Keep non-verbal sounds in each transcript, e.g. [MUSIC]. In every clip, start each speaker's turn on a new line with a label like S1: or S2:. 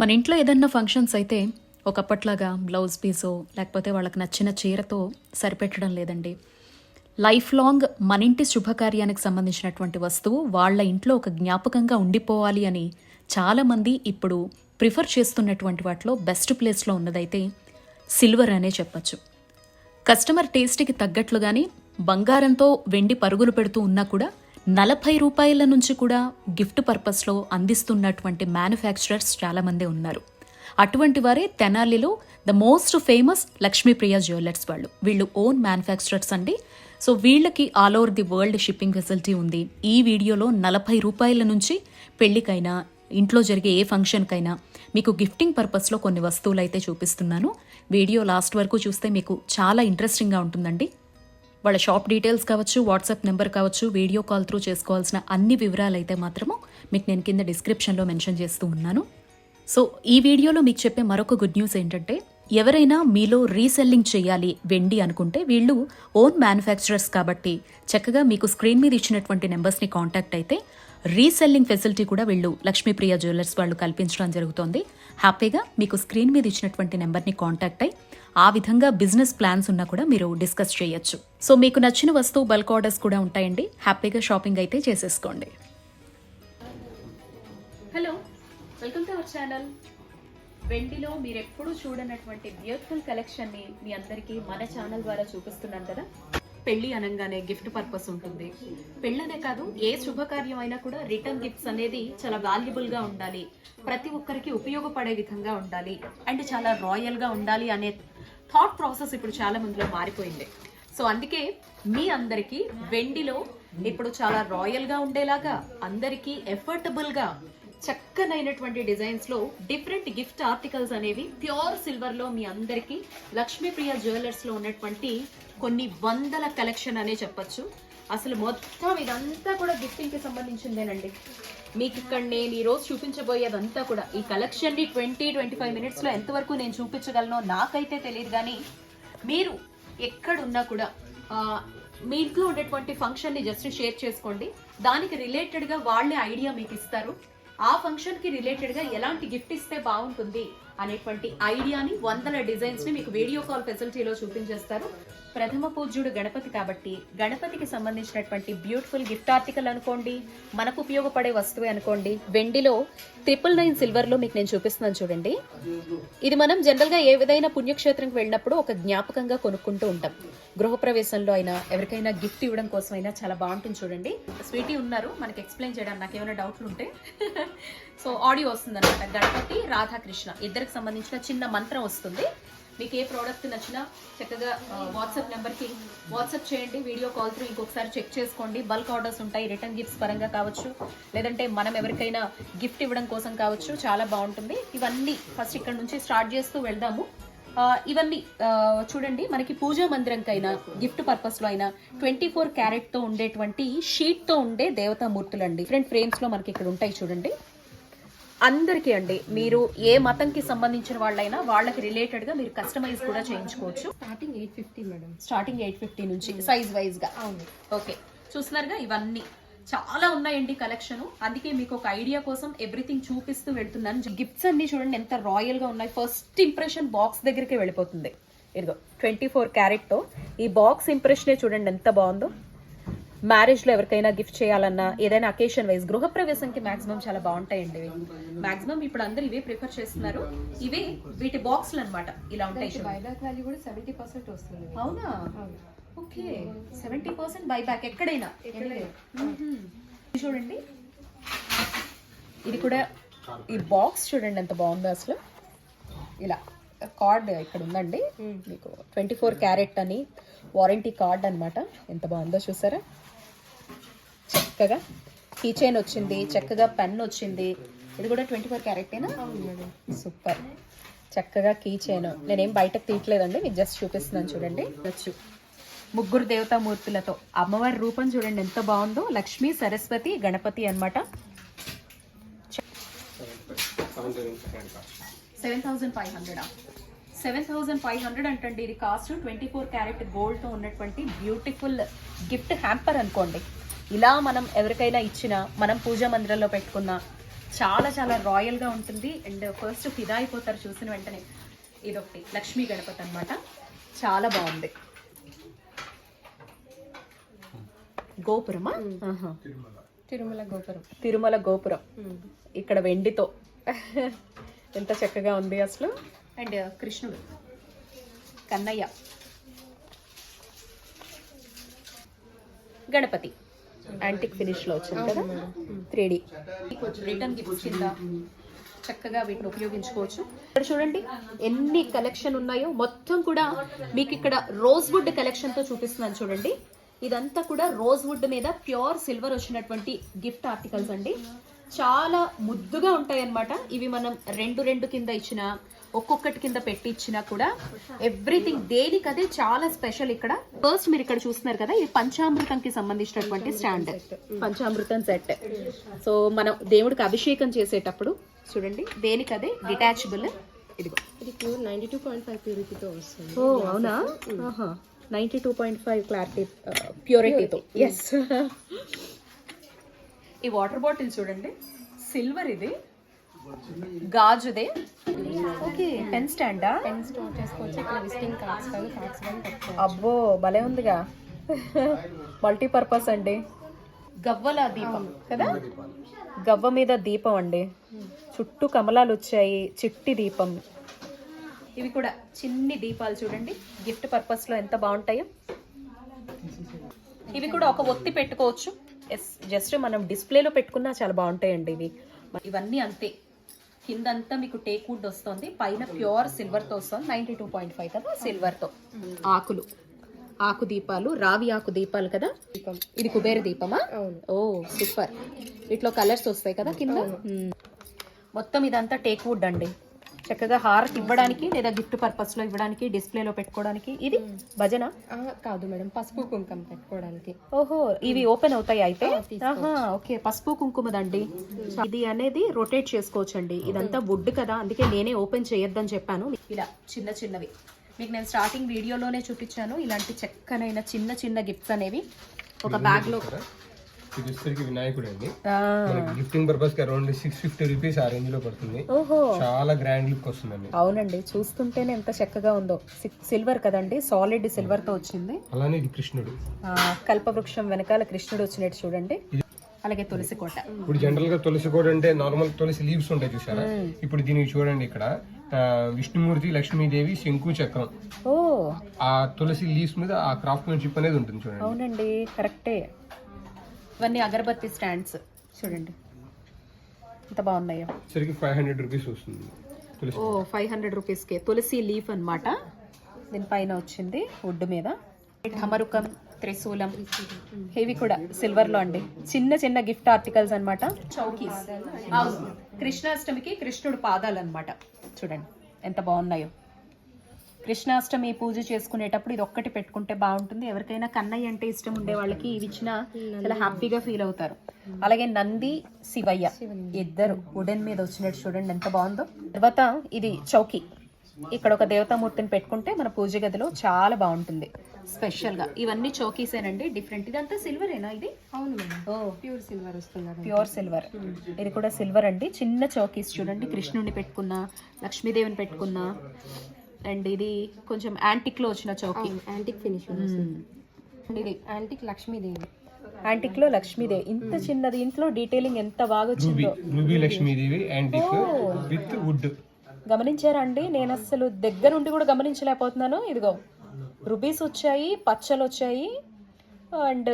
S1: మన ఇంట్లో ఏదన్నా ఫంక్షన్స్ అయితే ఒకప్పట్లాగా బ్లౌజ్ పీసో లేకపోతే వాళ్ళకి నచ్చిన చీరతో సరిపెట్టడం లేదండి. లైఫ్ లాంగ్ మన ఇంటి శుభకార్యానికి సంబంధించినటువంటి వస్తువు వాళ్ళ ఇంట్లో ఒక జ్ఞాపకంగా ఉండిపోవాలి అని చాలామంది ఇప్పుడు ప్రిఫర్ చేస్తున్నటువంటి వాటిలో బెస్ట్ ప్లేస్లో ఉన్నదైతే సిల్వర్ అనే చెప్పచ్చు. కస్టమర్ టేస్ట్కి తగ్గట్లుగానే బంగారంతో వెండి పరుగులు పెడుతూ ఉన్నా కూడా నలభై రూపాయల నుంచి కూడా గిఫ్ట్ పర్పస్లో అందిస్తున్నటువంటి మ్యానుఫ్యాక్చరర్స్ చాలామంది ఉన్నారు. అటువంటి వారే తెనాలిలో the most famous Lakshmipriya jewellers వాళ్ళు. వీళ్ళు ఓన్ మ్యానుఫ్యాక్చరర్స్ అండి. సో వీళ్ళకి all over the world shipping facility ఉంది. ఈ వీడియోలో నలభై రూపాయల నుంచి పెళ్ళికైనా ఇంట్లో జరిగే ఏ ఫంక్షన్కైనా మీకు గిఫ్టింగ్ పర్పస్లో కొన్ని వస్తువులు అయితే చూపిస్తున్నాను. వీడియో లాస్ట్ వరకు చూస్తే మీకు చాలా ఇంట్రెస్టింగ్గా ఉంటుందండి. వాళ్ళ షాప్ డీటెయిల్స్ కావచ్చు వాట్సాప్ నెంబర్ కావచ్చు వీడియో కాల్ త్రూ చేసుకోవాల్సిన అన్ని వివరాలు అయితే మాత్రము మీకు నేను కింద డిస్క్రిప్షన్లో మెన్షన్ చేస్తూ ఉన్నాను. సో ఈ వీడియోలో మీకు చెప్పే మరొక గుడ్ న్యూస్ ఏంటంటే ఎవరైనా మీలో రీసెల్లింగ్ చేయాలి వెండి అనుకుంటే వీళ్ళు ఓన్ మ్యానుఫ్యాక్చరర్స్ కాబట్టి చక్కగా మీకు స్క్రీన్ మీద ఇచ్చినటువంటి నెంబర్స్ని కాంటాక్ట్ అయితే రీసెల్లింగ్ ఫెసిలిటీ కూడా వీళ్ళు లక్ష్మీప్రియ జ్యువెలర్స్ వాళ్ళు కల్పించడం జరుగుతోంది. హ్యాపీగా మీకు స్క్రీన్ మీద ఇచ్చినటువంటి నెంబర్ని కాంటాక్ట్ అయ్యి ఆ విధంగా బిజినెస్ ప్లాన్స్ ఉన్నా కూడా మీరు డిస్కస్ చేయొచ్చు. సో మీకు నచ్చిన వస్తువు బల్క్ ఆర్డర్స్ కూడా ఉంటాయండి. హ్యాపీగా షాపింగ్ అయితే చేసేసుకోండి. Hello welcome to our channel వెండిలో మీరు ఎప్పుడూ చూడనటువంటి బ్యూటిఫుల్ కలెక్షన్ని మీ అందరికీ మన ఛానల్ ద్వారా చూపిస్తున్నాను కదా? పెళ్ళి అనగానే గిఫ్ట్ పర్పస్ ఉంటుంది. పెళ్ళనే కాదు ఏ శుభకార్యం అయినా కూడా రిటర్న్ గిఫ్ట్స్ అనేది చాలా వాల్యుబుల్గా ఉండాలి. ప్రతి ఒక్కరికి ఉపయోగపడే విధంగా ఉండాలి. అండ్ చాలా రాయల్గా ఉండాలి అనే థాట్ ప్రాసెస్ ఇప్పుడు చాలా మందిలో మారిపోయింది. సో అందుకే మీ అందరికీ వెండిలో ఇప్పుడు చాలా రాయల్గా ఉండేలాగా అందరికీ ఎఫర్టబుల్గా చక్కనైనటువంటి డిజైన్స్లో డిఫరెంట్ గిఫ్ట్ ఆర్టికల్స్ అనేవి ప్యూర్ సిల్వర్లో మీ అందరికీ లక్ష్మీప్రియ జ్యువెలర్స్లో ఉన్నటువంటి కొన్ని వందల కలెక్షన్ అనే చెప్పొచ్చు. అసలు మొత్తం ఇదంతా కూడా గిఫ్టింగ్కి సంబంధించిందేనండి. మీకు ఇక్కడ నేను ఈరోజు రోజు చూపించబోయేదంతా కూడా ఈ కలెక్షన్ని ట్వంటీ ట్వంటీ ఫైవ్ మినిట్స్లో ఎంతవరకు నేను చూపించగలనో నాకైతే తెలియదు కానీ మీరు ఎక్కడున్నా కూడా మీ ఇంట్లో ఉండేటువంటి ఫంక్షన్ని జస్ట్ షేర్ చేసుకోండి. దానికి రిలేటెడ్గా వాళ్ళే ఐడియా మీకు ఇస్తారు ఆ ఫంక్షన్కి రిలేటెడ్గా ఎలాంటి గిఫ్ట్ ఇస్తే బాగుంటుంది అనేటువంటి ఐడియాని వందల డిజైన్స్ని మీకు వీడియో కాల్ ఫెసిలిటీలో చూపించేస్తారు. ప్రథమ పూజ్యుడు గణపతి కాబట్టి గణపతికి సంబంధించినటువంటి బ్యూటిఫుల్ గిఫ్ట్ ఆర్టికల్ అనుకోండి మనకు ఉపయోగపడే వస్తువే అనుకోండి. వెండిలో ట్రిపుల్ నైన్ సిల్వర్లో మీకు నేను చూపిస్తున్నాను చూడండి. ఇది మనం జనరల్గా ఏ విధమైన పుణ్యక్షేత్రంకి వెళ్ళినప్పుడు ఒక జ్ఞాపకంగా కొనుక్కుంటూ ఉంటాం. గృహప్రవేశంలో అయినా ఎవరికైనా గిఫ్ట్ ఇవ్వడం కోసం అయినా చాలా బాగుంటుంది చూడండి. స్వీటీ ఉన్నారు మనకి ఎక్స్ప్లెయిన్ చేయడానికి నాకు ఏమైనా డౌట్లు ఉంటే. సో ఆడియో వస్తుంది అనమాట గణపతి రాధాకృష్ణ ఇద్దరికి సంబంధించిన చిన్న మంత్రం వస్తుంది. మీకు ఏ ప్రోడక్ట్ నచ్చినా చక్కగా వాట్సాప్ నెంబర్కి వాట్సాప్ చేయండి వీడియో కాల్ త్రూ ఇంకొకసారి చెక్ చేసుకోండి. బల్క్ ఆర్డర్స్ ఉంటాయి రిటర్న్ గిఫ్ట్స్ పరంగా కావచ్చు లేదంటే మనం ఎవరికైనా గిఫ్ట్ ఇవ్వడం కోసం కావచ్చు చాలా బాగుంటుంది. ఇవన్నీ ఫస్ట్ ఇక్కడ నుంచి స్టార్ట్ చేస్తూ వెళ్దాము. ఇవన్నీ చూడండి మనకి పూజా మందిరంకైనా గిఫ్ట్ పర్పస్లో అయినా ట్వంటీ ఫోర్ క్యారెట్తో ఉండేటువంటి షీట్తో ఉండే దేవతామూర్తులు అండి డిఫరెంట్ ఫ్రేమ్స్లో మనకి ఇక్కడ ఉంటాయి చూడండి. అందరికీ అండి మీరు ఏ మతంకి సంబంధించిన వాళ్ళైనా వాళ్ళకి రిలేటెడ్గా మీరు కస్టమైజ్ కూడా చేయించుకోవచ్చు.
S2: Starting eight fifty madam.
S1: Starting eight fifty నుంచి సైజ్ వైజ్గా
S2: అవును.
S1: ఓకే చూస్తున్నారుగా ఇవన్నీ. చాలా ఉన్నాయండి కలెక్షన్. అందుకే మీకు ఒక ఐడియా కోసం ఎవ్రీథింగ్ చూపిస్తూ వెళ్తున్నాను. గిఫ్ట్స్ అన్ని చూడండి ఎంత రాయల్గా ఉన్నాయి. ఫస్ట్ ఇంప్రెషన్ బాక్స్ దగ్గరికి వెళ్ళిపోతుంది. ఇదిగో ట్వంటీ ఫోర్ క్యారెట్తో ఈ బాక్స్ ఇంప్రెషనే చూడండి ఎంత బాగుందో. మ్యారేజ్లో ఎవరికైనా గిఫ్ట్ చేయాలన్నా ఏదైనా అకేషన్ వైజ్ గృహప్రవేశంకి మాక్సిమం చాలా బాగుంటాయండి ఇవి. మాక్సిమం ఇప్పుడు అందరు ఇవే ప్రిఫర్ చేస్తున్నారు. ఇవే వీటి బాక్స్లు అన్నమాట. ఇలా ఉంటాయి అవునా? ఓకే. సెవెంటీ పర్సెంట్ బైబ్యాక్ ఎక్కడైనా? చూడండి. ఇది కూడా ఈ బాక్స్ చూడండి ఎంత బాగుందో అసలు. ఇలా కార్డ్ ఇక్కడ ఉందండి. మీకు ట్వంటీ ఫోర్ క్యారెట్ అని వారంటీ కార్డ్ అన్నమాట. ఎంత బాగుందో చూసారా? చక్కగా కీ చైన్ వచ్చింది చక్కగా పెన్ వచ్చింది. ఇది కూడా ట్వంటీ ఫోర్
S2: క్యారెక్టేనా
S1: సూపర్ చక్కగా కీ చైన్ నేనేం బయటకు తీయట్లేదండి మీకు జస్ట్ చూపిస్తున్నాను చూడండి. వచ్చు. ముగ్గురు దేవతామూర్తులతో. అమ్మవారి రూపం చూడండి ఎంత బాగుందో. లక్ష్మి సరస్వతి గణపతి అన్నమాట. Seven thousand five hundred? Seven thousand five hundred అంటండి ఇది కాస్ట్ ట్వంటీ ఫోర్ క్యారెట్ గోల్డ్తో ఉన్నటువంటి బ్యూటిఫుల్ గిఫ్ట్ హ్యాంపర్ అనుకోండి. ఇలా మనం ఎవరికైనా ఇచ్చినా మనం పూజా మందిరంలో పెట్టుకున్నా చాలా చాలా రాయల్గా ఉంటుంది. అండ్ ఫస్ట్ ఫిదా అయిపోతారు చూసిన వెంటనే. ఇదొకటి. లక్ష్మీ గణపతి అన్నమాట. చాలా బాగుంది. గోపురమా.
S2: తిరుమల గోపురం.
S1: తిరుమల గోపురం. ఇక్కడ వెండితో. ఎంత చక్కగా ఉంది అసలు. అండ్ కృష్ణుడు. కన్నయ్య. గణపతి. యాంటిక్ ఫినిష్లో వచ్చింది కదా? Three D. రిటర్న్ గిఫ్ట్స్ కింద చక్కగా వీటిని ఉపయోగించుకోవచ్చు. ఇక్కడ చూడండి ఎన్ని కలెక్షన్ ఉన్నాయో. మొత్తం కూడా మీకు ఇక్కడ రోజ్ వుడ్ కలెక్షన్తో చూపిస్తున్నాను చూడండి. ఇదంతా కూడా రోజ్ వుడ్ మీద ప్యూర్ సిల్వర్ వచ్చినటువంటి గిఫ్ట్ ఆర్టికల్స్ అండి. చాలా ముద్దుగా ఉంటాయి అన్నమాట ఇవి మనం రెండు రెండు కింద ఇచ్చిన ఒక్కొక్కటి కింద పెట్టి ఇచ్చినా కూడా ఎవ్రీథింగ్ దేనికి అదే చాలా స్పెషల్ ఇక్కడ. ఫస్ట్ మీరు ఇక్కడ చూస్తున్నారు కదా ఇది పంచామృతం కి సంబంధించినటువంటి స్టాండ్. పంచామృతం సెట్. సో మనం దేవుడికి అభిషేకం చేసేటప్పుడు చూడండి దేనికి అదే డిటాచబుల్ ఇదిగో.
S2: ఇది pure ninety two point five ప్యూరిటీతో వస్తుంది.
S1: ఓ అవునా? Ninety two point five clarity ప్యూరిటీతో. Yes [LAUGHS] ఈ వాటర్ బాటిల్ చూడండి. సిల్వర్ ఇది. గాజుదే. ఓకే పెన్ స్టాండా?
S2: పెన్ స్టోర్ చేసుకోవచ్చు. ఇక్కడ విజిటింగ్ కార్డ్స్ కానీ కార్డ్స్ కానీ
S1: అబ్బో భలే ఉందిగా. [LAUGHS] మల్టీపర్పస్ అండి. గవ్వల దీపం. కదా? గవ్వ మీద దీపం అండి. చుట్టూ కమలాలు వచ్చాయి చిట్టి దీపం. ఇవి కూడా చిన్ని దీపాలు చూడండి. గిఫ్ట్ పర్పస్లో ఎంత బాగుంటాయో. ఇవి కూడా ఒక ఒత్తి పెట్టుకోవచ్చు. ఎస్ జస్ట్ మనం డిస్ప్లేలో పెట్టుకున్నా చాలా బాగుంటాయండి ఇవి. ఇవన్నీ అంతే. కిందంతా మీకు టేక్ వుడ్ వస్తుంది. పైన ప్యూర్ సిల్వర్తో వస్తుంది. నైన్టీ టూ పాయింట్ ఫైవ్ కదా సిల్వర్తో ఆకులు. ఆకు దీపాలు రావి ఆకు దీపాలు కదా? ఇది కుబేర దీపమా? Oh super. వీటిలో కలర్స్ వస్తాయి కదా కింద? మ్మ్. మొత్తం ఇదంతా టేక్ వుడ్ అండి. చక్కగా హారతి ఇవ్వడానికి లేదా గిఫ్ట్ పర్పస్లో ఇవ్వడానికి డిస్ప్లేలో పెట్టుకోవడానికి. ఇది భజన?
S2: కాదు మేడం పసుపు కుంకం పెట్టుకోవడానికి.
S1: ఓహో ఇవి ఓపెన్ అవుతాయి అయితే? ఆహా ఓకే. పసుపు కుంకుమదండి. ఇది అనేది రొటేట్ చేసుకోవచ్చండి. ఇదంతా వుడ్ కదా అందుకే నేనే ఓపెన్ చేయొద్దని చెప్పాను. ఇలా చిన్న చిన్నవి. మీకు నేను స్టార్టింగ్ వీడియోలోనే చూపించాను. ఇలాంటి చక్కనైన చిన్న చిన్న గిఫ్ట్స్ అనేవి. ఒక బ్యాగ్లో
S3: ఇది వచ్చేసరికి వినాయకుడు అండి గిఫ్టింగ్ పర్పస్కి అరౌండ్ సిక్స్ ఫిఫ్టీ రూపీస్ ఆ రేంజ్లో పడుతుంది.
S1: ఓహో.
S3: చాలా గ్రాండ్ లుక్ వస్తుందండి.
S1: అవునండి. చూస్తుంటేనే ఎంత చక్కగా ఉందో. సిల్వర్ కదండి. సాలిడ్ సిల్వర్తో వచ్చింది.
S3: అలానే ఇది కృష్ణుడు.
S1: ఆ, కల్పవృక్షం వెనకాల కృష్ణుడు వచ్చినట్టు చూడండి. అలాగే తులసి కోట.
S3: ఇప్పుడు జనరల్గా తులసి కూడా అంటే నార్మల్ తులసి లీవ్స్ ఉంటాయి చూసారా? ఇప్పుడు దీనికి చూడండి ఇక్కడ. విష్ణుమూర్తి లక్ష్మీదేవి శంకు చక్రం.
S1: ఓ.
S3: ఆ తులసి లీవ్స్ మీద ఆ క్రాఫ్ట్మెన్షిప్ అనేది ఉంటుంది చూడండి.
S1: అవునండి. కరెక్టే ఇవన్నీ అగరబత్తి స్టాండ్స్. చూడండి. ఎంత బాగున్నాయో.
S3: సరికి ఫైవ్ హండ్రెడ్ రూపీస్ వస్తుంది. తులసి.
S1: ఓ ఫైవ్ హండ్రెడ్ రూపీస్కి తులసి లీఫ్ అన్నమాట. దీనిపైన వచ్చింది వుడ్ మీద. ఢమరుకం త్రిశూలం ఇవి కూడా సిల్వర్లో అండి. చిన్న చిన్న గిఫ్ట్ ఆర్టికల్స్ అన్నమాట. చౌకీస్. అవును. కృష్ణాష్టమికి కృష్ణుడు పాదాలు అన్నమాట చూడండి. ఎంత బాగున్నాయో. కృష్ణాష్టమి పూజ చేసుకునేటప్పుడు ఇది ఒక్కటి పెట్టుకుంటే బాగుంటుంది. ఎవరికైనా కన్నయ్య అంటే ఇష్టం ఉండే వాళ్ళకి ఇవి ఇచ్చినా చాలా హ్యాపీగా ఫీల్ అవుతారు. అలాగే నంది శివయ్య ఇద్దరు వుడెన్ మీద వచ్చినట్టు చూడండి ఎంత బాగుందో. తర్వాత ఇది చౌకీ. ఇక్కడ ఒక దేవతామూర్తిని పెట్టుకుంటే మన పూజ గదిలో చాలా బాగుంటుంది. స్పెషల్గా. ఇవన్నీ చౌకీసేనండి డిఫరెంట్ ఇదంతా సిల్వరేనా ఇది?
S2: అవును ప్యూర్ సిల్వర్ వస్తున్నారు.
S1: ప్యూర్ సిల్వర్ ఇది కూడా సిల్వర్ అండి. చిన్న చౌకీస్ చూడండి. కృష్ణుని పెట్టుకున్నా లక్ష్మీదేవిని పెట్టుకున్నా. అండ్ ఇది కొంచెం యాంటిక్లో వచ్చిన చౌకీ.
S2: Antique finish.
S1: ఇది
S2: యాంటిక్ లక్ష్మీదేవి.
S1: యాంటిక్లో లక్ష్మీదేవి. ఇంత చిన్నది ఇంట్లో డీటెయిలింగ్ ఎంత బాగా
S3: రూబీ
S1: వచ్చిందో.
S3: Ruby Lakshmidevi antique with wood
S1: గమనించారా అండి నేను అసలు దగ్గర ఉండి కూడా గమనించలేకపోతున్నాను. ఇదిగో రుబీస్ వచ్చాయి పచ్చలు వచ్చాయి అండ్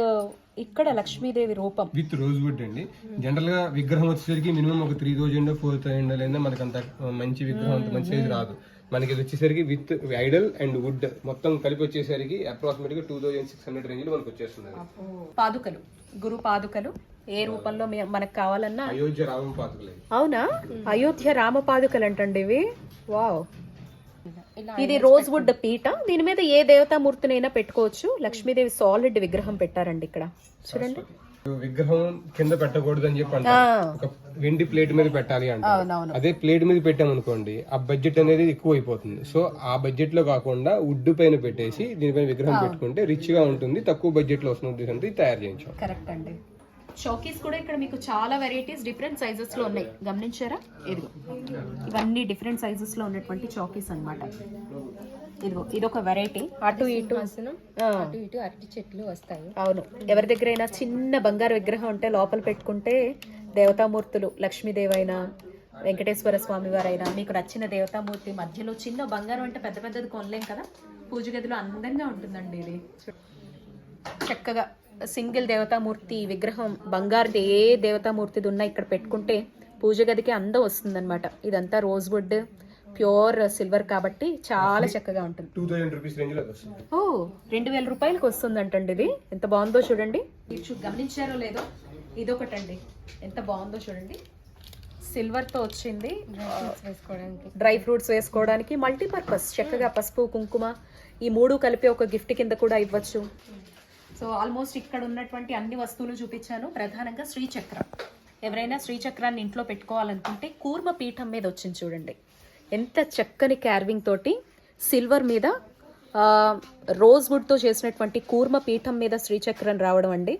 S1: ఇక్కడ లక్ష్మీదేవి రూపం.
S3: విత్ రోజ్ వుడ్ అండి. జనరల్గా విగ్రహం వచ్చేసరికి మినిమం ఒక త్రీ థౌజండ్ ఫోర్ థౌజండ్ లేదా మనకి అంత మంచి విగ్రహం అంత మంచి రాదు. మనకి ఇది వచ్చేసరికి విత్ ఐడల్ అండ్ వుడ్ మొత్తం కలిపి వచ్చేసరికి అప్రాక్సిమేట్గా టూ థౌజండ్ సిక్స్ హండ్రెడ్ రేంజ్లో మనకి వచ్చేస్తుంది
S1: పాదుకలు. గురు పాదుకలు. ఏ రూపంలో మనకు కావాలన్నా
S3: అయోధ్య రామం పాత్రలు
S1: అవునా? అయోధ్య రామ పాదుకలు అంటండి ఇవి. వావ్. ఇది రోజ్ వుడ్ పీట. దీని మీద ఏ దేవతామూర్తినైనా పెట్టుకోవచ్చు. లక్ష్మీదేవి సాలిడ్ విగ్రహం పెట్టారండి ఇక్కడ. చూడండి.
S3: విగ్రహం కింద పెట్టకూడదు అని చెప్పి ఒక వెండి ప్లేట్ మీద పెట్టాలి అంటారు.
S1: అవునవును.
S3: అదే ప్లేట్ మీద పెట్టామనుకోండి ఆ బడ్జెట్ అనేది ఎక్కువ అయిపోతుంది సో ఆ బడ్జెట్లో కాకుండా వుడ్ పైన పెట్టేసి దీనిపైన విగ్రహం పెట్టుకుంటే రిచ్గా ఉంటుంది తక్కువ బడ్జెట్లో వస్తుంది ఉద్దేశంతో తయారు చేయించాం.
S1: కరెక్ట్ అండి. చౌకీస్ కూడా ఇక్కడ మీకు చాలా వెరైటీస్ డిఫరెంట్ సైజెస్లో ఉన్నాయి. గమనించారా? ఇదిగో. ఇవన్నీ డిఫరెంట్ సైజెస్లో ఉన్నటువంటి చౌకీస్ అన్నమాట. ఇదిగో ఇదొక వెరైటీ అటు ఇటు.
S2: అటు ఇటు అరటి చెట్లు వస్తాయి.
S1: అవును. ఎవరి దగ్గరైనా చిన్న బంగారు విగ్రహం ఉంటే లోపల పెట్టుకుంటే దేవతామూర్తులు లక్ష్మీదేవైనా వెంకటేశ్వర స్వామి వారైనా మీకు నచ్చిన దేవతామూర్తి మధ్యలో చిన్న బంగారం అంటే పెద్ద పెద్దది కొనలేం కదా? పూజ గదిలో అందంగా ఉంటుందండి ఇది. చక్కగా సింగిల్ దేవతామూర్తి విగ్రహం బంగారుది ఏ దేవతామూర్తిది ఉన్నా ఇక్కడ పెట్టుకుంటే పూజ గదికి అందం వస్తుందన్నమాట. ఇదంతా రోజ్ వుడ్ ప్యూర్ సిల్వర్ కాబట్టి చాలా చక్కగా ఉంటుంది.
S3: టూ థౌజండ్ రూపీస్ రేంజ్లో వస్తుంది.
S1: ఓ రెండు వేల రూపాయలకి వస్తుందంటండి ఇది. ఎంత బాగుందో చూడండి. మీరు చూ- గమనించారో లేదో ఇదొకటండి. ఎంత బాగుందో చూడండి. సిల్వర్తో వచ్చింది
S2: ఫ్రూట్స్ వేసుకోవడానికి.
S1: డ్రై ఫ్రూట్స్ వేసుకోవడానికి మల్టీపర్పస్ చక్కగా పసుపు కుంకుమ ఈ మూడు కలిపి ఒక గిఫ్ట్ కింద కూడా ఇవ్వచ్చు. సో ఆల్మోస్ట్ ఇక్కడ ఉన్నటువంటి అన్ని వస్తువులు చూపించాను. ప్రధానంగా శ్రీచక్రం. ఎవరైనా శ్రీచక్రాన్ని ఇంట్లో పెట్టుకోవాలనుకుంటే కూర్మ పీఠం మీద వచ్చింది చూడండి. ఎంత చక్కని క్యార్వింగ్ తోటి సిల్వర్ మీద రోజ్ వుడ్తో చేసినటువంటి కూర్మ పీఠం మీద శ్రీచక్రం రావడం అండి.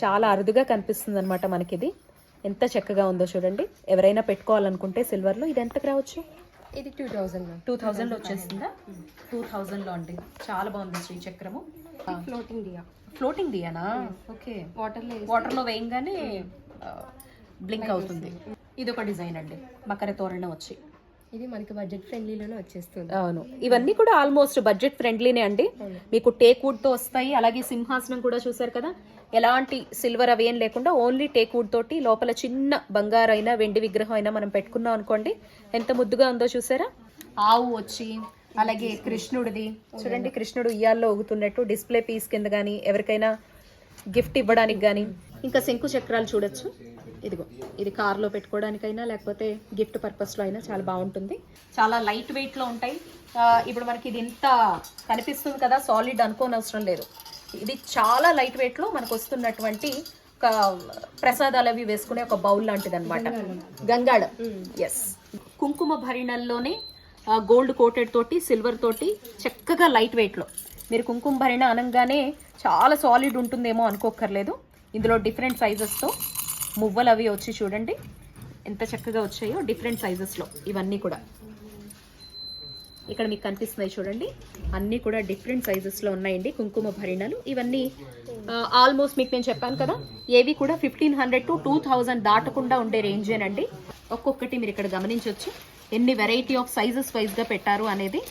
S1: చాలా అరుదుగా కనిపిస్తుంది అనమాట మనకిది. ఎంత చక్కగా ఉందో చూడండి. ఎవరైనా పెట్టుకోవాలనుకుంటే సిల్వర్లో ఇది ఎంతకు రావచ్చు?
S2: ఇది టూ థౌజండ్
S1: టూ థౌజండ్లో వచ్చేస్తుందా టూ థౌజండ్లో అండి. చాలా బాగుంది శ్రీచక్రము.
S2: ఫ్లోటింగ్ డియా
S1: ఫ్లోటింగ్ దియానా ఓకే.
S2: వాటర్లో
S1: వాటర్లో వేయంగానే బ్లింక్ అవుతుంది. ఇది ఒక డిజైన్ అండి. మకర తోరణం వచ్చి.
S2: ఇది మనకి బడ్జెట్ ఫ్రెండ్లీలోనే వచ్చేస్తుంది.
S1: అవును. ఇవన్నీ కూడా ఆల్మోస్ట్ బడ్జెట్ ఫ్రెండ్లీనే అండి. మీకు టేక్ వుడ్తో వస్తాయి. అలాగే సింహాసనం కూడా చూసారు కదా? ఎలాంటి సిల్వర్ అవి ఏం లేకుండా ఓన్లీ టేక్ వుడ్ తోటి లోపల చిన్న బంగారైనా వెండి విగ్రహం అయినా మనం పెట్టుకున్నాం అనుకోండి. ఎంత ముద్దుగా ఉందో చూసారా? ఆవు వచ్చి అలాగే కృష్ణుడిది. చూడండి కృష్ణుడు ఉయ్యాల్లో ఊగుతున్నట్టు డిస్ప్లే పీస్ కింద కానీ ఎవరికైనా గిఫ్ట్ ఇవ్వడానికి కానీ ఇంకా శంకు చక్రాలు చూడొచ్చు. ఇదిగో ఇది కార్లో పెట్టుకోవడానికైనా లేకపోతే గిఫ్ట్ పర్పస్లో అయినా చాలా బాగుంటుంది. చాలా లైట్ వెయిట్లో ఉంటాయి. ఇప్పుడు మనకి ఇది ఇంత కనిపిస్తుంది కదా సాలిడ్ అనుకోనవసరం లేదు. ఇది చాలా లైట్ వెయిట్లో మనకు వస్తున్నటువంటి ఒక ప్రసాదాలు అవి వేసుకునే ఒక బౌల్ లాంటిది అనమాట గంగాళం. ఎస్ కుంకుమ భరిణల్లోనే గోల్డ్ కోటెడ్ తోటి సిల్వర్ తోటి చక్కగా లైట్ వెయిట్లో. మీరు కుంకుమ భరిణ అనగానే చాలా సాలిడ్ ఉంటుందేమో అనుకోక్కర్లేదు. ఇందులో డిఫరెంట్ సైజెస్తో మువ్వలు అవి వచ్చి చూడండి. ఎంత చక్కగా వచ్చాయో డిఫరెంట్ సైజెస్లో ఇవన్నీ కూడా. ఇక్కడ మీకు కనిపిస్తున్నాయి చూడండి. అన్నీ కూడా డిఫరెంట్ సైజెస్లో ఉన్నాయండి. కుంకుమ భరిణలు. ఇవన్నీ ఆల్మోస్ట్ మీకు నేను చెప్పాను కదా. ఏవి కూడా fifteen hundred to two thousand దాటకుండా ఉండే రేంజేనండి ఒక్కొక్కటి మీరు ఇక్కడ గమనించవచ్చు ఎన్ని వెరైటీ ఆఫ్ సైజెస్ వైజ్గా పెట్టారు అనేది.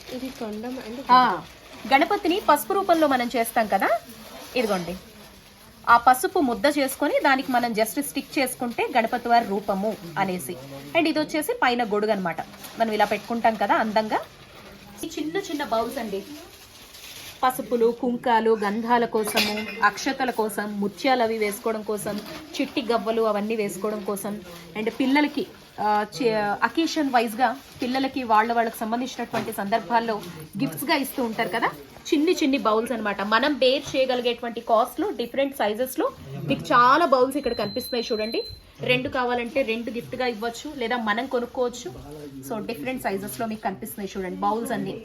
S1: గణపతిని పసుపు రూపంలో మనం చేస్తాం కదా. ఇదిగోండి. ఆ పసుపు ముద్ద చేసుకొని దానికి మనం జస్ట్ స్టిక్ చేసుకుంటే గణపతి వారి రూపము అనేసి. అండ్ ఇది వచ్చేసి పైన గొడుగు అనమాట మనం ఇలా పెట్టుకుంటాం కదా అందంగా. ఈ చిన్న చిన్న బౌల్స్ అండి. పసుపులు కుంకాలు గంధాల కోసము అక్షతల కోసం ముత్యాలు అవి వేసుకోవడం కోసం చిట్టి గవ్వలు అవన్నీ వేసుకోవడం కోసం. అండ్ పిల్లలకి అకేషన్ వైజ్గా పిల్లలకి వాళ్ళ వాళ్ళకి సంబంధించినటువంటి సందర్భాల్లో గిఫ్ట్స్గా ఇస్తూ ఉంటారు కదా. చిన్ని చిన్ని బౌల్స్ అన్నమాట. మనం బేర్ చేయగలిగేటువంటి కాస్ట్లో డిఫరెంట్ సైజెస్లో మీకు చాలా బౌల్స్ ఇక్కడ కనిపిస్తున్నాయి చూడండి. రెండు కావాలంటే రెండు గిఫ్ట్గా ఇవ్వచ్చు లేదా మనం కొనుక్కోవచ్చు. సో డిఫరెంట్ సైజెస్లో మీకు కనిపిస్తున్నాయి చూడండి బౌల్స్ అన్నీ.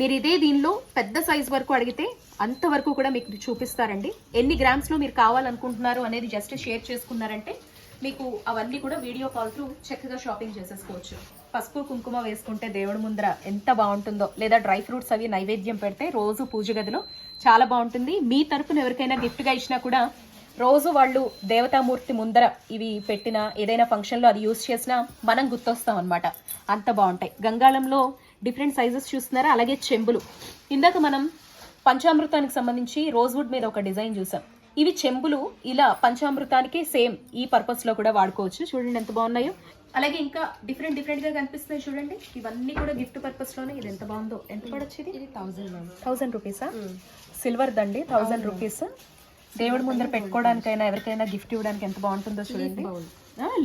S1: మీరు ఇదే దీనిలో పెద్ద సైజ్ వరకు అడిగితే అంతవరకు కూడా మీకు చూపిస్తారండి. ఎన్ని గ్రామ్స్లో మీరు కావాలనుకుంటున్నారు అనేది జస్ట్ షేర్ చేసుకున్నారంటే మీకు అవన్నీ కూడా వీడియో కాల్ త్రూ చక్కగా షాపింగ్ చేసేసుకోవచ్చు. పసుపు కుంకుమ వేసుకుంటే దేవుడి ముందర ఎంత బాగుంటుందో. లేదా డ్రై ఫ్రూట్స్ అవి నైవేద్యం పెడితే రోజు పూజ గదిలో చాలా బాగుంటుంది. మీ తరపున ఎవరికైనా గిఫ్ట్గా ఇచ్చినా కూడా రోజు వాళ్ళు దేవతామూర్తి ముందర ఇవి పెట్టిన ఏదైనా ఫంక్షన్లో అది యూస్ చేసినా మనం గుర్తొస్తాం అనమాట అంత బాగుంటాయి. గంగాళంలో డిఫరెంట్ సైజెస్ చూస్తున్నారా? అలాగే చెంబులు. ఇందాక మనం పంచామృతానికి సంబంధించి రోజ్వుడ్ మీద ఒక డిజైన్ చూసాం. ఇవి చెంబులు ఇలా పంచామృతానికి సేమ్ ఈ పర్పస్లో కూడా వాడుకోవచ్చు. చూడండి ఎంత బాగున్నాయో. అలాగే ఇంకా డిఫరెంట్ డిఫరెంట్గా కనిపిస్తున్నాయి చూడండి. ఇవన్నీ కూడా గిఫ్ట్ పర్పస్లోనే. ఇది ఎంత బాగుందో? ఎంత పడొచ్చు ఇది?
S2: మ్యామ్
S1: థౌసండ్ రూపీసా సిల్వర్ దండి. థౌసండ్ రూపీస్ దేవుడి ముందర పెట్టుకోవడానికైనా ఎవరికైనా గిఫ్ట్ ఇవ్వడానికి ఎంత బాగుంటుందో చూడండి.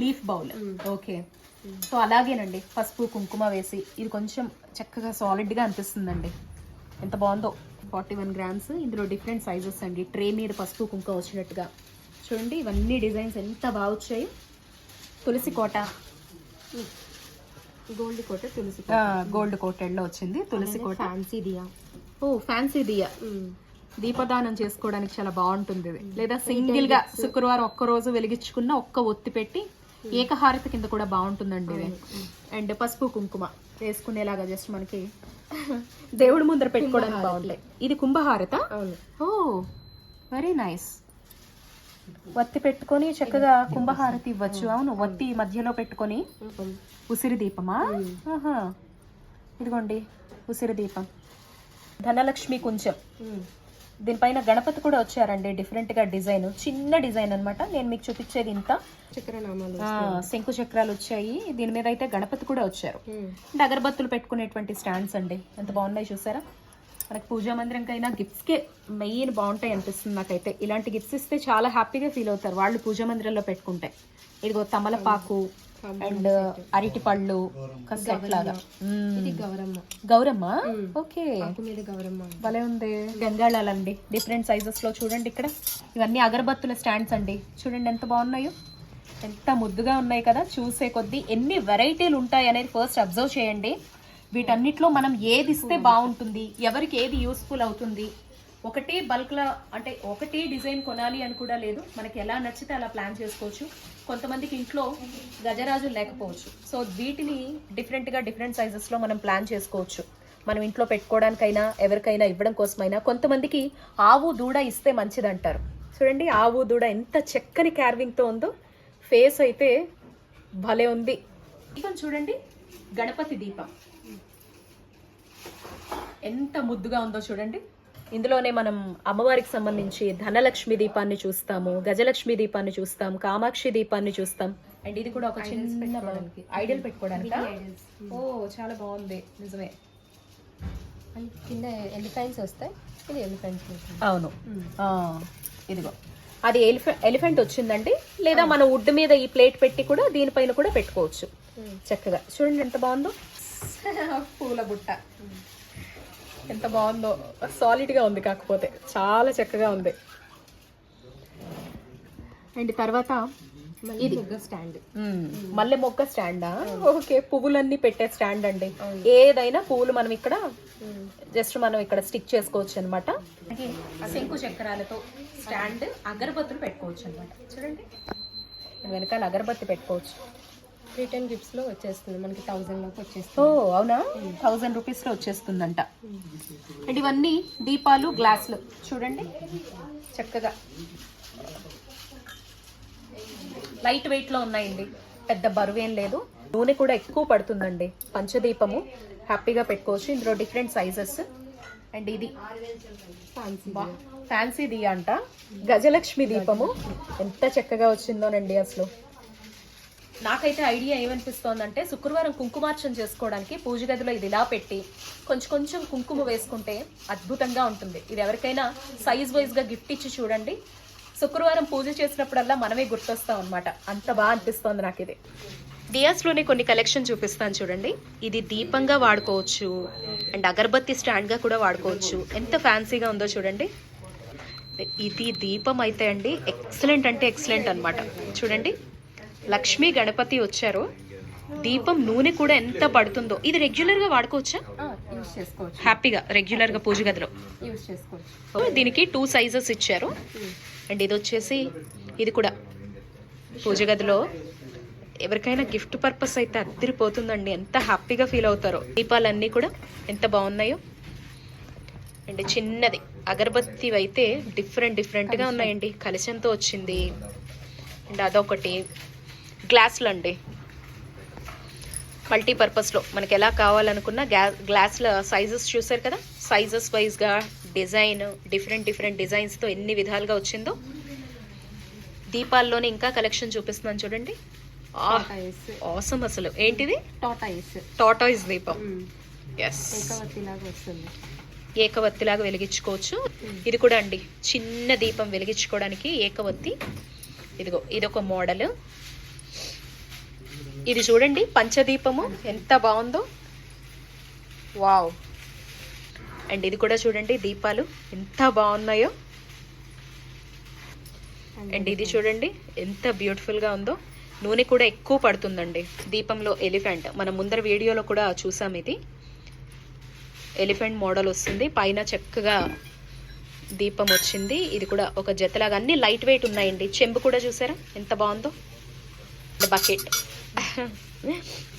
S1: Leaf bowl okay. సో అలాగేనండి. పసుపు కుంకుమ వేసి ఇది కొంచెం చక్కగా సాలిడ్గా అనిపిస్తుందండి. ఎంత బాగుందో? ఫార్టీ వన్ గ్రామ్స్ ఇందులో డిఫరెంట్ సైజెస్ అండి. ట్రే మీద పసుపు కుంకుమ వచ్చినట్టుగా. చూడండి ఇవన్నీ డిజైన్స్ ఎంత బాగా వచ్చాయి. తులసి కోట
S2: గోల్డ్ కోట తులసి
S1: గోల్డ్ కోటెడ్లో వచ్చింది తులసి కోట.
S2: ఫ్యాన్సీ దియా.
S1: ఓ ఫ్యాన్సీ దియా. దీపదానం చేసుకోవడానికి చాలా బాగుంటుంది ఇది. లేదా సింగిల్గా శుక్రవారం ఒక్క రోజు వెలిగించుకున్న ఒక్క ఒత్తి పెట్టి ఏకహారతి కింద కూడా బాగుంటుందండి ఇది. అండ్ పసుపు కుంకుమ వేసుకునేలాగా జస్ట్ మనకి దేవుడి ముందర పెట్టుకోవడానికి బాగుంటాయి. ఇది కుంభహారత? ఓ వెరీ నైస్ వత్తి పెట్టుకొని చక్కగా కుంభహారతి ఇవ్వచ్చు. అవును వత్తి మధ్యలో పెట్టుకొని ఉసిరి దీపమా. ఇదిగోండి ఉసిరి దీపం. ధనలక్ష్మి కొంచెం. దీనిపైన గణపతి కూడా వచ్చారండి డిఫరెంట్గా డిజైన్. చిన్న డిజైన్ అన్నమాట. నేను మీకు చూపించేది ఇంత. శంకు చక్రాలు వచ్చాయి. దీని మీద అయితే గణపతి కూడా వచ్చారు. అగరబత్తులు పెట్టుకునేటువంటి స్టాండ్స్ అండి. ఎంత బాగున్నాయి చూసారా? మనకి పూజా మందిరంకైనా గిఫ్ట్స్కే మెయిన్ బాగుంటాయి అనిపిస్తుంది నాకైతే. ఇలాంటి గిఫ్ట్స్ ఇస్తే చాలా హ్యాపీగా ఫీల్ అవుతారు. వాళ్ళు పూజా మందిరంలో పెట్టుకుంటే. ఇదిగో తమలపాకు అండ్ అరటి పళ్ళు లాగా
S2: గౌరమ్మ.
S1: గౌరమ్మ. ఓకే.
S2: గౌరమ్మ
S1: భలే ఉంది. గంగాళాలండి. డిఫరెంట్ సైజెస్లో చూడండి ఇక్కడ. ఇవన్నీ అగరబత్తుల స్టాండ్స్ అండి. చూడండి ఎంత బాగున్నాయో. ఎంత ముద్దుగా ఉన్నాయి కదా. చూసే కొద్దీ ఎన్ని వెరైటీలు ఉంటాయి అనేది ఫస్ట్ అబ్జర్వ్ చేయండి. వీటన్నిటిలో మనం ఏది ఇస్తే బాగుంటుంది ఎవరికి ఏది యూస్ఫుల్ అవుతుంది ఒకటే బల్క్లో అంటే ఒకటే డిజైన్ కొనాలి అని కూడా లేదు. మనకి ఎలా నచ్చితే అలా ప్లాన్ చేసుకోవచ్చు. కొంతమందికి ఇంట్లో గజరాజు లేకపోవచ్చు. సో వీటిని డిఫరెంట్గా డిఫరెంట్ సైజెస్లో మనం ప్లాన్ చేసుకోవచ్చు. మనం ఇంట్లో పెట్టుకోవడానికైనా ఎవరికైనా ఇవ్వడం కోసమైనా కొంతమందికి ఆవు దూడ ఇస్తే మంచిదంటారు. చూడండి ఆవు దూడ ఎంత చక్కని క్యార్వింగ్తో ఉందో. ఫేస్ అయితే భలే ఉంది. దీపం చూడండి గణపతి దీపం. ఎంత ముద్దుగా ఉందో చూడండి. ఇందులోనే మనం అమ్మవారికి సంబంధించి ధనలక్ష్మి దీపాన్ని చూస్తాము గజలక్ష్మి దీపాన్ని చూస్తాం కామాక్షి దీపాన్ని చూస్తాం. అండ్ ఇది కూడా ఒక చిన్న ఐడల్ పెట్టుకోవడానికి? ఓ చాలా బాగుంది. నిజమే.
S2: కింద ఎలిఫెంట్స్ వస్తాయి. ఇది ఎలిఫెంట్స్
S1: అవును. ఆ, ఇదిగో. అది ఎలిఫెంట్ ఎలిఫెంట్ వచ్చిందండి. లేదా మన వుడ్ మీద ఈ ప్లేట్ పెట్టి కూడా దీనిపైన కూడా పెట్టుకోవచ్చు. చక్కగా. చూడండి ఎంత బాగుందో. [LAUGHS] పూల బుట్ట. ఎంత బాగుందో. సాలిడ్గా ఉంది కాకపోతే. చాలా చక్కగా ఉంది. అండ్ తర్వాత
S2: ఇది. ముగ్గ స్టాండ్.
S1: మల్లె మొక్క స్టాండా? ఓకే పువ్వులన్నీ పెట్టే స్టాండ్ అండి. ఏదైనా పువ్వులు మనం ఇక్కడ జస్ట్ మనం ఇక్కడ స్టిక్ చేసుకోవచ్చు అనమాట శంకు చక్రాలతో స్టాండ్ అగరబత్తులు పెట్టుకోవచ్చు అనమాట చూడండి. వెనకాల అగరబత్తి పెట్టుకోవచ్చు.
S2: రిటర్న్ గిఫ్ట్స్లో వచ్చేస్తుంది. మనకి థౌసండ్లోకి
S1: ఓ
S2: వచ్చేస్తుంది
S1: అవునా? థౌజండ్ రూపీస్లో వచ్చేస్తుందంట. అండ్ ఇవన్నీ దీపాలు గ్లాసులు. చూడండి. చక్కగా. లైట్ వెయిట్లో ఉన్నాయండి. పెద్ద బరువేం లేదు. నూనె కూడా ఎక్కువ పడుతుందండి. పంచదీపము హ్యాపీగా పెట్టుకోవచ్చు. ఇందులో డిఫరెంట్ సైజెస్ అండ్ ఇది
S2: ఫ్యాన్సీ
S1: దియా అంట. గజలక్ష్మి దీపము. ఎంత చక్కగా వచ్చిందోనండి అసలు. నాకైతే ఐడియా ఏమనిపిస్తోందంటే శుక్రవారం కుంకుమార్చన చేసుకోవడానికి పూజ గదిలో ఇది ఇలా పెట్టి కొంచెం కొంచెం కుంకుమ వేసుకుంటే అద్భుతంగా ఉంటుంది. ఇది ఎవరికైనా సైజ్ వైజ్గా గిఫ్ట్ ఇచ్చి చూడండి. శుక్రవారం పూజ చేసినప్పుడల్లా మనమే గుర్తొస్తాం అనమాట అంత బాగా అనిపిస్తోంది నాకు ఇది దియాస్లోనే కొన్ని కలెక్షన్ చూపిస్తాను చూడండి. ఇది దీపంగా వాడుకోవచ్చు. అండ్ అగరబత్తి స్టాండ్గా కూడా వాడుకోవచ్చు. ఎంత ఫ్యాన్సీగా ఉందో చూడండి. ఇది దీపం అయితే అండి ఎక్సలెంట్ అంటే ఎక్సలెంట్ అనమాట చూడండి. లక్ష్మీ గణపతి వచ్చారు. దీపం నూనె కూడా ఎంత పడుతుందో. ఇది రెగ్యులర్గా వాడుకోవచ్చా?
S2: యూస్ చేసుకోవచ్చు.
S1: హ్యాపీగా రెగ్యులర్గా పూజ గదిలో.
S2: యూస్ చేసుకోవచ్చు.
S1: సో దీనికి టూ సైజెస్ ఇచ్చారు. అండ్ ఇది వచ్చేసి ఇది కూడా పూజ గదిలో. ఎవరికైనా గిఫ్ట్ పర్పస్ అయితే అద్దరిపోతుందండి. ఎంత హ్యాపీగా ఫీల్ అవుతారో. దీపాలన్నీ కూడా ఎంత బాగున్నాయో. అండ్ చిన్నది అగరబత్తి అయితే డిఫరెంట్ డిఫరెంట్గా ఉన్నాయండి. కలశంతో వచ్చింది. అండ్ అదొకటి. గ్లాసులు అండి మల్టీపర్పస్లో. మనకి ఎలా కావాలనుకున్న గ్లా గ్లాసుల సైజెస్ చూసారు కదా? సైజెస్ వైజ్గా డిజైన్ డిఫరెంట్ డిఫరెంట్ డిజైన్స్తో ఎన్ని విధాలుగా వచ్చిందో. దీపాల్లోనే ఇంకా కలెక్షన్ చూపిస్తున్నాను చూడండి. ఆసమ్ అసలు. ఏంటిది?
S2: టాటాయిస్
S1: టాటాయిస్ దీపం. ఎస్ ఏకవత్తిలాగా వెలిగించుకోవచ్చు. ఇది కూడా అండి. చిన్న దీపం వెలిగించుకోవడానికి ఏకవత్తి. ఇదిగో ఇది ఒక మోడల్. ఇది చూడండి పంచదీపము ఎంత బాగుందో. వావ్. అండ్ ఇది కూడా చూడండి దీపాలు ఎంత బాగున్నాయో. అండ్ ఇది చూడండి ఎంత బ్యూటిఫుల్గా ఉందో. నూనె కూడా ఎక్కువ పడుతుందండి దీపంలో ఎలిఫెంట్. మనం ముందర వీడియోలో కూడా చూసాం ఇది. ఎలిఫెంట్ మోడల్ వస్తుంది పైన చక్కగా దీపం వచ్చింది. ఇది కూడా ఒక జతలాగా అన్ని లైట్ వెయిట్ ఉన్నాయండి. చెంబు కూడా చూసారా ఎంత బాగుందో. బకెట్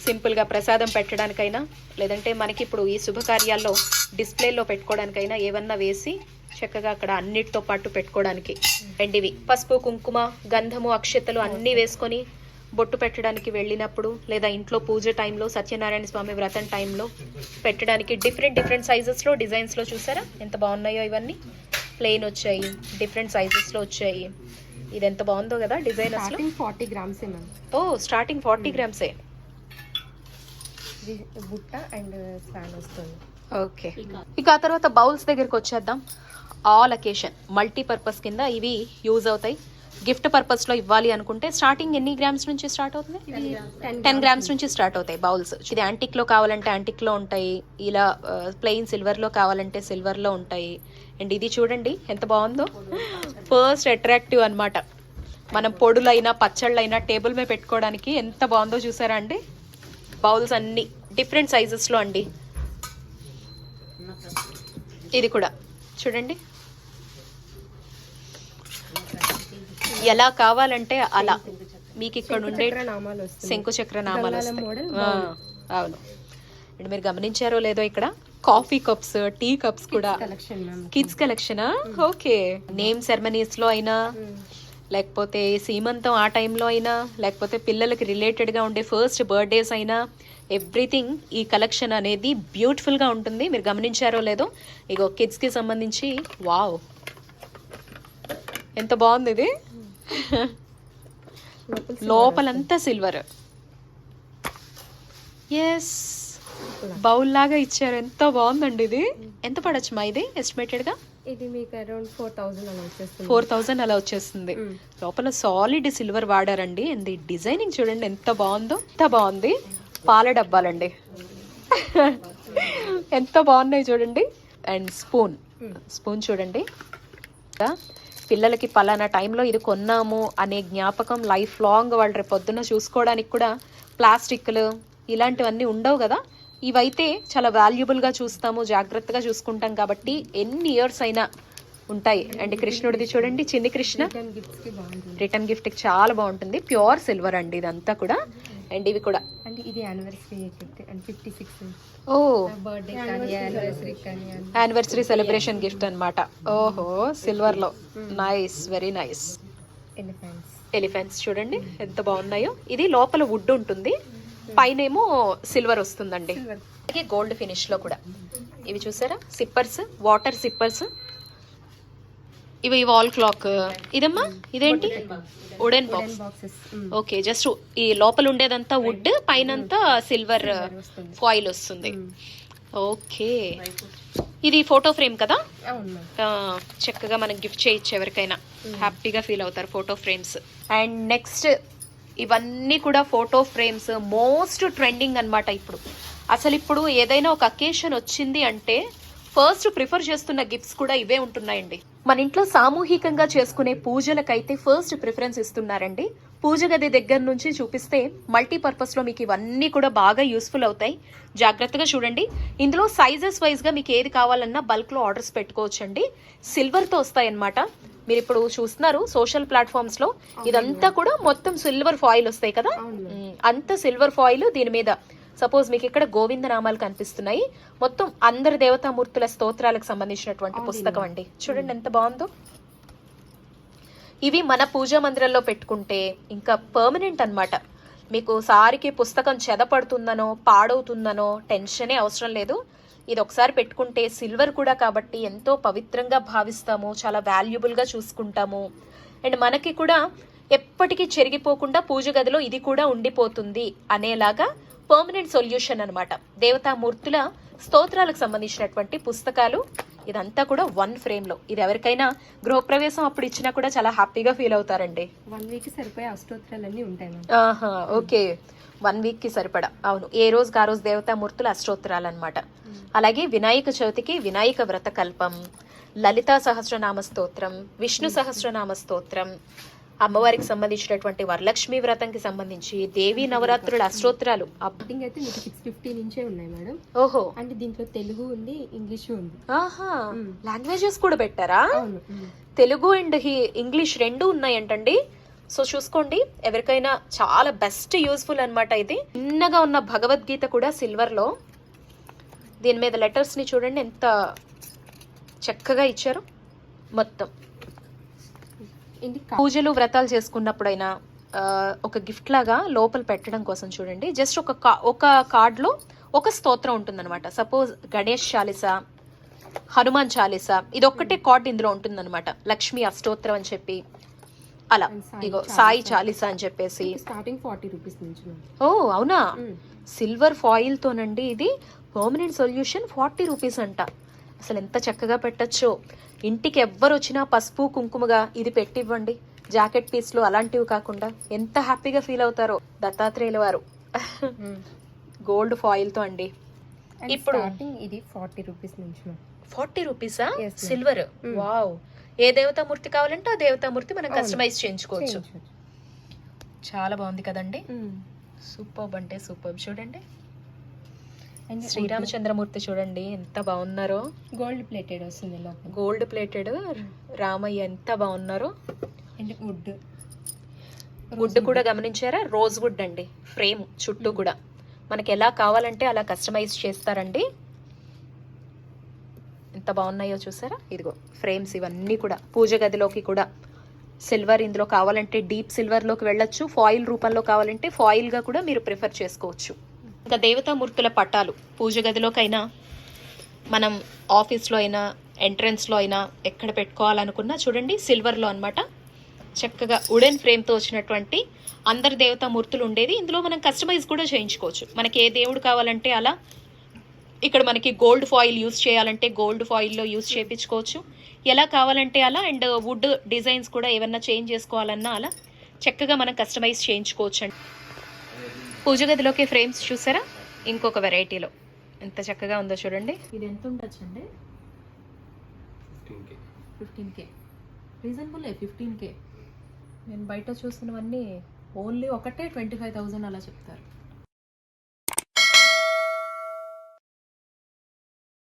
S1: సింపుల్గా ప్రసాదం పెట్టడానికైనా లేదంటే మనకి ఇప్పుడు ఈ శుభకార్యాల్లో డిస్ప్లేలో పెట్టుకోవడానికైనా ఏమన్నా వేసి చక్కగా అక్కడ అన్నిటితో పాటు పెట్టుకోవడానికి. అండ్ ఇవి పసుపు కుంకుమ గంధము అక్షతలు అన్నీ వేసుకొని బొట్టు పెట్టడానికి వెళ్ళినప్పుడు లేదా ఇంట్లో పూజ టైంలో సత్యనారాయణ స్వామి వ్రతం టైంలో పెట్టడానికి డిఫరెంట్ డిఫరెంట్ సైజెస్లో డిజైన్స్లో చూసారా? ఎంత బాగున్నాయో ఇవన్నీ. ప్లెయిన్ వచ్చాయి డిఫరెంట్ సైజెస్లో వచ్చాయి. ఇది ఎంత బాగుందో కదా డిజైన్ అసలు
S2: ఫార్టీ గ్రామ్స్
S1: ఓ స్టార్టింగ్ ఫార్టీ గ్రామ్సే
S2: బుట్ట అండ్ స్పాన్ వస్తుంది.
S1: ఓకే. ఇక ఆ తర్వాత బౌల్స్ దగ్గరికి వచ్చేద్దాం. ఆల్ అకేషన్ మల్టీపర్పస్ కింద ఇవి యూజ్ అవుతాయి. గిఫ్ట్ పర్పస్లో ఇవ్వాలి అనుకుంటే స్టార్టింగ్ ఎన్ని గ్రామ్స్ నుంచి స్టార్ట్ అవుతుంది? టెన్ గ్రామ్స్ నుంచి. స్టార్ట్ అవుతాయి బౌల్స్. ఇది యాంటిక్లో కావాలంటే యాంటిక్లో ఉంటాయి. ఇలా ప్లెయిన్ సిల్వర్లో కావాలంటే సిల్వర్లో ఉంటాయి. అండ్ ఇది చూడండి ఎంత బాగుందో? ఫస్ట్ అట్రాక్టివ్ అన్నమాట. మనం పొడులైనా పచ్చళ్ళైనా టేబుల్ మీద పెట్టుకోవడానికి ఎంత బాగుందో చూసారా అండి? బౌల్స్ అన్ని డిఫరెంట్ సైజెస్లో అండి. ఇది కూడా చూడండి. ఎలా కావాలంటే అలా. మీకు ఇక్కడ ఉండే
S2: నామాలు వస్తుంది
S1: శంకు చక్ర నామాలు అవును. అండ్ మీరు గమనించారో లేదో ఇక్కడ? కాఫీ కప్స్ టీ కప్స్ కూడా. కిడ్స్ కలెక్షనా ఓకే. నేమ్ సెరమనీస్లో అయినా లేకపోతే సీమంతం ఆ టైంలో అయినా లేకపోతే పిల్లలకి రిలేటెడ్గా ఉండే ఫస్ట్ బర్త్డేస్ అయినా ఎవ్రీథింగ్ ఈ కలెక్షన్ అనేది బ్యూటిఫుల్గా ఉంటుంది. మీరు గమనించారో లేదో? ఇగో కిడ్స్కి సంబంధించి వావ్ ఎంత బాగుంది ఇది? లోపలంతా సిల్వర్ ఎస్ బౌల్ లాగా ఇచ్చారు. ఎంత బాగుందండి ఇది. ఎంత పడచ్చు మా ఇది ఎస్టిమేటెడ్గా?
S2: ఇది మీకు అరౌండ్ ఫోర్ థౌసండ్ అలా వచ్చేస్తుంది.
S1: ఫోర్ థౌజండ్ అలా వచ్చేస్తుంది. లోపల సాలిడ్ సిల్వర్ వాడారండి. ఈ డిజైనింగ్ చూడండి ఎంత బాగుందో. ఎంత బాగుంది. పాల డబ్బాలండి. [LAUGHS] ఎంత బాగున్నాయి చూడండి. And spoon. స్పూన్ చూడండి. పిల్లలకి పలానా టైంలో ఇది కొన్నాము అనే జ్ఞాపకం లైఫ్ లాంగ్ వాళ్ళు రేపు పొద్దున్న చూసుకోవడానికి కూడా ప్లాస్టిక్లు ఇలాంటివన్నీ ఉండవు కదా. ఇవైతే చాలా వాల్యుబుల్గా చూస్తాము జాగ్రత్తగా చూసుకుంటాం కాబట్టి ఎన్ని ఇయర్స్ అయినా ఉంటాయి. అండ్ కృష్ణుడిది చూడండి చిన్ని కృష్ణ. రిటర్న్ గిఫ్ట్కి చాలా బాగుంటుంది. ప్యూర్ సిల్వర్ అండి ఇదంతా కూడా. అండ్ ఇవి కూడా.
S2: అంటే ఇది anniversary gift and fifty six
S1: oh.
S2: Anniversary
S1: celebration gift అన్నమాట. ఓహో సిల్వర్లో నైస్ వెరీ నైస్
S2: ఎలిఫెంట్స్
S1: చూడండి ఎంత బాగున్నాయో. ఇది లోపల వుడ్ ఉంటుంది. పైన ఏమో సిల్వర్ వస్తుందండి. అలాగే గోల్డ్ ఫినిష్లో కూడా. ఇవి చూసారా? సిప్పర్స్ వాటర్ సిప్పర్స్ ఇవి వాల్ క్లాక్ ఇదమ్మా? ఇదేంటి? వుడెన్ బాక్స్ ఓకే జస్ట్ ఈ లోపల ఉండేదంతా వుడ్ పైనంతా సిల్వర్ ఫాయిల్ వస్తుంది. ఓకే ఇది ఫోటో ఫ్రేమ్ కదా? చక్కగా మనం గిఫ్ట్ చేయొచ్చు ఎవరికైనా. హ్యాపీగా ఫీల్ అవుతారు ఫోటో ఫ్రేమ్స్ అండ్ నెక్స్ట్ ఇవన్నీ కూడా ఫోటో ఫ్రేమ్స్ మోస్ట్ ట్రెండింగ్ అన్నమాట ఇప్పుడు. అసలు ఇప్పుడు ఏదైనా ఒక అకేషన్ వచ్చింది అంటే ఫస్ట్ ప్రిఫర్ చేస్తున్న గిఫ్ట్స్ కూడా ఇవే ఉంటున్నాయండి. మన ఇంట్లో సామూహికంగా చేసుకునే పూజలకైతే ఫస్ట్ ప్రిఫరెన్స్ ఇస్తున్నారండి. పూజ గది దగ్గర నుంచి చూపిస్తే మల్టీపర్పస్లో మీకు ఇవన్నీ కూడా బాగా యూస్ఫుల్ అవుతాయి. జాగ్రత్తగా చూడండి. ఇందులో సైజెస్ వైజ్గా మీకు ఏది కావాలన్నా బల్క్లో ఆర్డర్స్ పెట్టుకోవచ్చండి. సిల్వర్తో వస్తాయన్నమాట. మీరు ఇప్పుడు చూస్తున్నారు సోషల్ ప్లాట్ఫామ్స్లో. ఇదంతా కూడా మొత్తం సిల్వర్ ఫాయిల్ వస్తాయి కదా? అంత సిల్వర్ ఫాయిల్ దీని మీద. సపోజ్ మీకు ఇక్కడ గోవింద నామాలు కనిపిస్తున్నాయి. మొత్తం అందరి దేవతామూర్తుల స్తోత్రాలకు సంబంధించినటువంటి పుస్తకం అండి. చూడండి ఎంత బాగుందో. ఇవి మన పూజా మందిరంలో పెట్టుకుంటే ఇంకా పర్మనెంట్ అన్నమాట. మీకు సారికి పుస్తకం చెదపడుతుందనో పాడవుతుందనో టెన్షనే అవసరం లేదు. ఇది ఒకసారి పెట్టుకుంటే సిల్వర్ కూడా కాబట్టి ఎంతో పవిత్రంగా భావిస్తాము చాలా వాల్యుబుల్గా చూసుకుంటాము. అండ్ మనకి కూడా ఎప్పటికీ చెరిగిపోకుండా పూజ గదిలో ఇది కూడా ఉండిపోతుంది అనేలాగా పర్మనెంట్ సొల్యూషన్ అన్నమాట. దేవతామూర్తుల స్తోత్రాలకు సంబంధించినటువంటి పుస్తకాలు ఇదంతా కూడా వన్ ఫ్రేమ్లో ఇది ఎవరికైనా గృహప్రవేశం అప్పుడు ఇచ్చినా కూడా చాలా హ్యాపీగా ఫీల్ అవుతారండి.
S2: వన్ వీక్ సరిపోయే అష్టోత్తరాలన్నీ ఉంటాయి
S1: ఓకే. వన్ వీక్కి సరిపడా. అవును ఏ రోజు ఆ రోజు దేవతామూర్తుల అష్టోత్తరాలు అనమాట అలాగే వినాయక చవితికి వినాయక వ్రత కల్పం లలితా సహస్రనామ స్తోత్రం విష్ణు సహస్రనామ స్తోత్రం అమ్మవారికి సంబంధించినటువంటి వరలక్ష్మి వ్రతంకి సంబంధించి దేవి నవరాత్రుల అష్టోత్తరాలు.
S2: స్టార్టింగ్ అయితే మీకు సిక్స్ ఫిఫ్టీ నుంచే ఉన్నాయి మేడం.
S1: ఓహో.
S2: అంటే దీంట్లో తెలుగు ఉంది ఇంగ్లీష్ ఉంది.
S1: ఆహా లాంగ్వేజెస్ కూడా పెట్టారా. తెలుగు అండ్ హీ ఇంగ్లీష్ రెండు ఉన్నాయంటండి? సో చూసుకోండి ఎవరికైనా చాలా బెస్ట్ యూస్ఫుల్ అన్నమాట ఇది. చిన్నగా ఉన్న భగవద్గీత కూడా సిల్వర్లో దీని మీద లెటర్స్ని చూడండి ఎంత చక్కగా ఇచ్చారు. మొత్తం. పూజలు వ్రతాలు చేసుకున్నప్పుడైనా ఒక గిఫ్ట్ లాగా లోపల పెట్టడం కోసం చూడండి. జస్ట్ ఒక కా- ఒక కార్డ్లో ఒక స్తోత్రం ఉంటుందన్నమాట. సపోజ్ గణేష్ చాలీస హనుమాన్ చాలీస ఇది ఒక్కటే కార్డ్ ఇందులో ఉంటుందన్నమాట. లక్ష్మీ అష్టోత్తరం అని చెప్పి. అలా. ఇగో. సాయి చాలీస అని చెప్పేసి.
S2: స్టార్టింగ్ ఫార్టీ రూపీస్ నుంచి
S1: ఓ అవునా. సిల్వర్ ఫాయిల్ తోనండి ఇది పర్మనెంట్ సొల్యూషన్ ఫార్టీ రూపీస్ అంట. అసలు ఎంత చక్కగా పెట్టచ్చో. ఇంటికి ఎవ్వరు వచ్చినా పసుపు కుంకుమగా ఇది పెట్టివ్వండి. జాకెట్ పీస్లు అలాంటివి కాకుండా ఎంత హ్యాపీగా ఫీల్ అవుతారో దత్తాత్రేయుల వారు. గోల్డ్ ఫాయిల్తో అండి. ఇప్పుడు-
S2: ఇది ఫార్టీ రూపీస్ నుంచి
S1: ఫార్టీ రూపీసా. సిల్వర్. వావ్ ఏ దేవతామూర్తి కావాలంటే ఆ దేవతామూర్తి మనం. కస్టమైజ్ చేయించుకోవచ్చు. చాలా బాగుంది కదండి. సూపర్ అంటే సూపర్. చూడండి. శ్రీరామచంద్రమూర్తి చూడండి ఎంత బాగున్నారో.
S2: గోల్డ్ ప్లేటెడ్ వస్తుంది
S1: గోల్డ్ ప్లేటెడ్ రామయ్య ఎంత బాగున్నారో.
S2: And would.
S1: వుడ్ కూడా గమనించారా? రోజ్ వుడ్ అండి. ఫ్రేమ్ చుట్టూ కూడా. మనకి ఎలా కావాలంటే అలా కస్టమైజ్ చేస్తారండి. ఎంత బాగున్నాయో చూసారా? ఇదిగో ఫ్రేమ్స్ ఇవన్నీ కూడా పూజ గదిలోకి కూడా. సిల్వర్ ఇందులో కావాలంటే డీప్ సిల్వర్లోకి వెళ్ళొచ్చు ఫాయిల్ రూపంలో కావాలంటే ఫాయిల్గా కూడా మీరు ప్రిఫర్ చేసుకోవచ్చు. ఇంకా దేవతామూర్తుల పటాలు పూజ గదిలోకైనా మనం ఆఫీస్లో అయినా ఎంట్రన్స్లో అయినా ఎక్కడ పెట్టుకోవాలనుకున్నా చూడండి సిల్వర్లో అనమాట చక్కగా వుడెన్ ఫ్రేమ్తో వచ్చినటువంటి అందరి దేవతామూర్తులు ఉండేది. ఇందులో మనం కస్టమైజ్ కూడా చేయించుకోవచ్చు. మనకి ఏ దేవుడు కావాలంటే అలా ఇక్కడ మనకి గోల్డ్ ఫాయిల్ యూస్ చేయాలంటే గోల్డ్ ఫాయిల్లో యూస్ చేయించుకోవచ్చు ఎలా కావాలంటే అలా అండ్ వుడ్ డిజైన్స్ కూడా ఏమన్నా చేంజ్ చేసుకోవాలన్నా అలా చక్కగా మనం కస్టమైజ్ చేయించుకోవచ్చు అండి. పూజ గదిలోకి ఫ్రేమ్స్ చూసారా? ఇంకొక వెరైటీలో ఎంత చక్కగా ఉందో చూడండి. ఇది ఎంత ఉండొచ్చు అండి fifteen K. Reasonable fifteen K. నేను బయట చూసినవన్నీ ఓన్లీ ఒకటే ట్వంటీ ఫైవ్ థౌజండ్ అలా చెప్తారు.